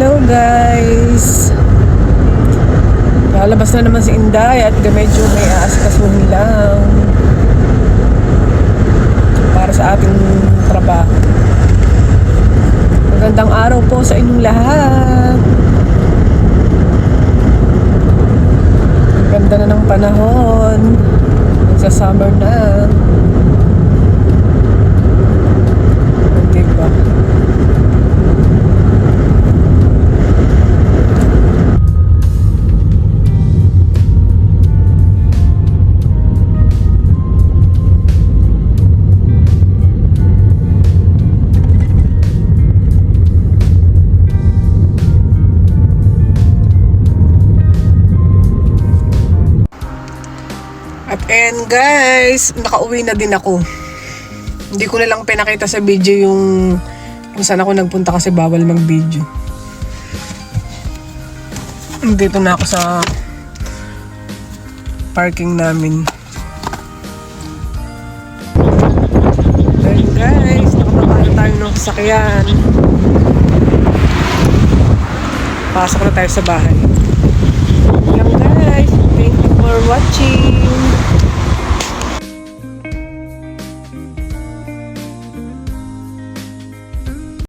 guys. Lalabas na naman si Inday at medyo may aasikasuhin lang para sa ating trabaho. Magandang araw po sa inyong lahat. Ganda na ng panahon. Magsa-summer na. At and guys, nakauwi na din ako. Hindi ko na lang pinakita sa video yung kung saan ako nagpunta kasi bawal mag-video. Dito na ako sa parking namin. And guys, nakababa na tayo ng sasakyan. Pasok na tayo sa bahay.